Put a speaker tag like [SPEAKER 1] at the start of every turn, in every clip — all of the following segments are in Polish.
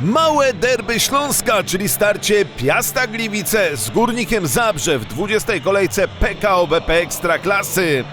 [SPEAKER 1] Małe derby Śląska, czyli starcie Piasta Gliwice z Górnikiem Zabrze w 20. kolejce PKO BP Ekstraklasy.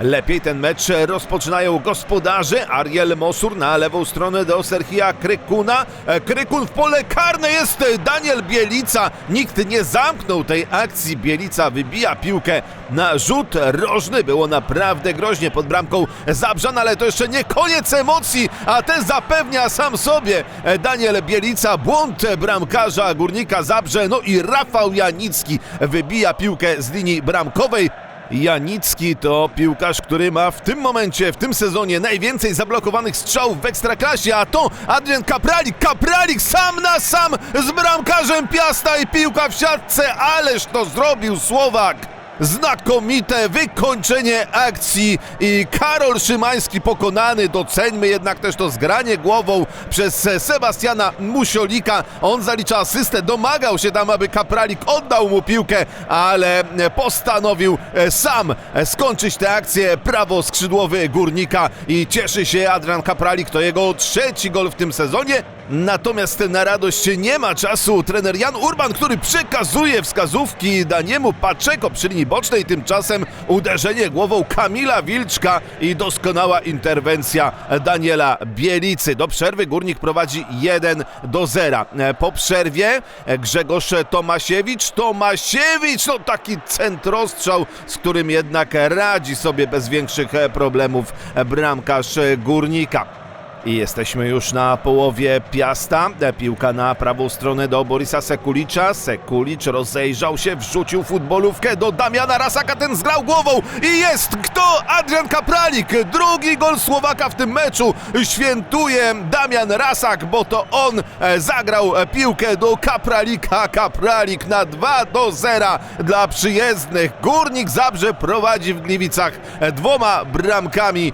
[SPEAKER 1] Lepiej ten mecz rozpoczynają gospodarze. Ariel Mosur na lewą stronę do Serhija Krykuna. E, Krykun w pole karne jest Daniel Bielica. Nikt nie zamknął tej akcji. Bielica wybija piłkę na rzut rożny. Było naprawdę groźnie pod bramką Zabrzan, ale to jeszcze nie koniec emocji, a ten zapewnia sam sobie e, Daniel Bielica. Błąd bramkarza Górnika Zabrze. No i Rafał Janicki wybija piłkę z linii bramkowej. Janicki to piłkarz, który ma w tym momencie, w tym sezonie najwięcej zablokowanych strzałów w Ekstraklasie, a to Adrian Kapralik. Kapralik sam na sam z bramkarzem Piasta i piłka w siatce, ależ to zrobił Słowak. Znakomite wykończenie akcji i Karol Szymański pokonany. Doceńmy jednak też to zgranie głową przez Sebastiana Musiolika. On zalicza asystę, domagał się tam, aby Kapralik oddał mu piłkę, ale postanowił sam skończyć tę akcję. Prawo skrzydłowy górnika i cieszy się Adrian Kapralik. To jego trzeci gol w tym sezonie. Natomiast na radość nie ma czasu. Trener Jan Urban, który przekazuje wskazówki Daniemu Paczeko przy linii bocznej, tymczasem uderzenie głową Kamila Wilczka i doskonała interwencja Daniela Bielicy. Do przerwy Górnik prowadzi 1 do 0. Po przerwie Grzegorz Tomasiewicz. Tomasiewicz, no taki centrostrzał, z którym jednak radzi sobie bez większych problemów bramkarz Górnika. I jesteśmy już na połowie Piasta. Piłka na prawą stronę do Borisa Sekulicza. Sekulicz rozejrzał się, wrzucił futbolówkę do Damiana Rasaka. Ten zgrał głową i jest kto? Adrian Kapralik. Drugi gol Słowaka w tym meczu. Świętuje Damian Rasak, bo to on e, zagrał piłkę do Kapralika. Kapralik na 2 do 0 dla przyjezdnych. Górnik Zabrze prowadzi w Gliwicach dwoma bramkami.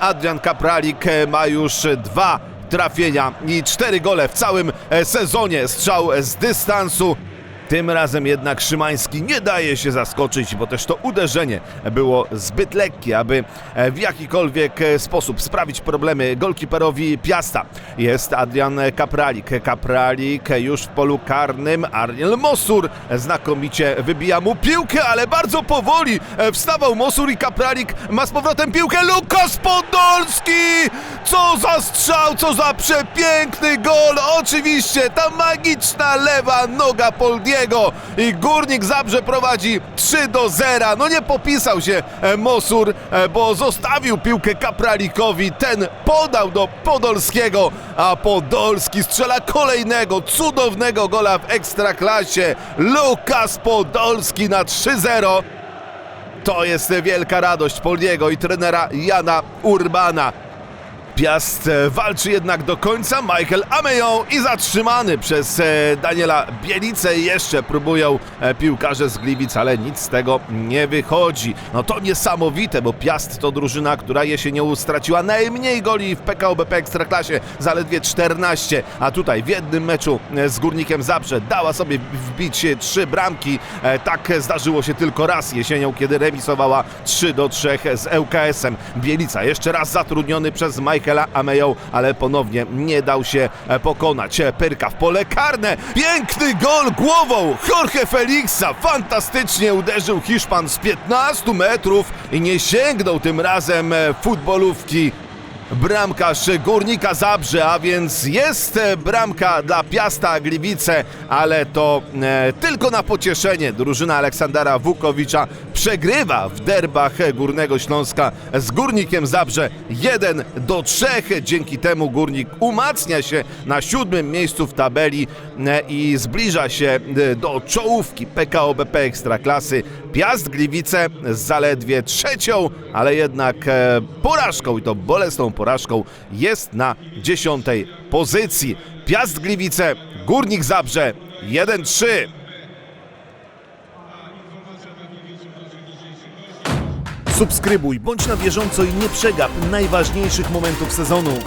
[SPEAKER 1] Adrian Kapralik e, ma już dwa trafienia i cztery gole w całym e, sezonie. Strzał z dystansu. Tym razem jednak Szymański nie daje się zaskoczyć, bo też to uderzenie było zbyt lekkie, aby e, w jakikolwiek e, sposób sprawić problemy golkiperowi Piasta. Jest Adrian Kapralik. Kapralik już w polu karnym. Ariel Mosur znakomicie wybija mu piłkę, ale bardzo powoli e, wstawał Mosur i Kapralik ma z powrotem piłkę. Lukas Podolski! Co za strzał, co za przepiękny gol! Oczywiście ta magiczna lewa noga Poldiego i Górnik Zabrze prowadzi 3 do 0. No nie popisał się e, Mosur, e, bo zostawił piłkę Kapralikowi. Ten podał do Podolskiego, a Podolski strzela kolejnego cudownego gola w Ekstraklasie. Lukas Podolski na 3-0. To jest wielka radość Poliego i trenera Jana Urbana. Piast e, walczy jednak do końca. Michael Ameją i zatrzymany przez e, Daniela Bielicę. Jeszcze próbują e, piłkarze z Gliwic, ale nic z tego nie wychodzi. No to niesamowite, bo Piast to drużyna, która jesienią straciła najmniej goli w PKO BP Ekstraklasie, zaledwie 14, a tutaj w jednym meczu z Górnikiem Zabrze dała sobie wbić trzy bramki. Tak zdarzyło się tylko raz jesienią, kiedy remisowała 3 do 3 z ŁKS-em. Bielica jeszcze raz zatrudniony przez Michaela Ameją, ale ponownie nie dał się e, pokonać. E, Pyrka w pole karne. Piękny gol głową Jorge Felixa. Fantastycznie uderzył Hiszpan z 15 metrów i nie sięgnął tym razem e, futbolówki bramkarz Górnika Zabrze, a więc jest e, bramka dla Piasta Gliwice, ale to e, tylko na pocieszenie. Drużyna Aleksandra Wukowicza przegrywa w derbach Górnego Śląska z Górnikiem Zabrze 1 do 3. Dzięki temu Górnik umacnia się na siódmym miejscu w tabeli e, i zbliża się e, do czołówki PKO BP Ekstraklasy. Piast Gliwice z zaledwie trzecią, ale jednak e, porażką i to bolesną porażką jest na dziesiątej pozycji. Piast Gliwice, Górnik Zabrze 1-3. Subskrybuj, bądź na bieżąco i nie przegap najważniejszych momentów sezonu.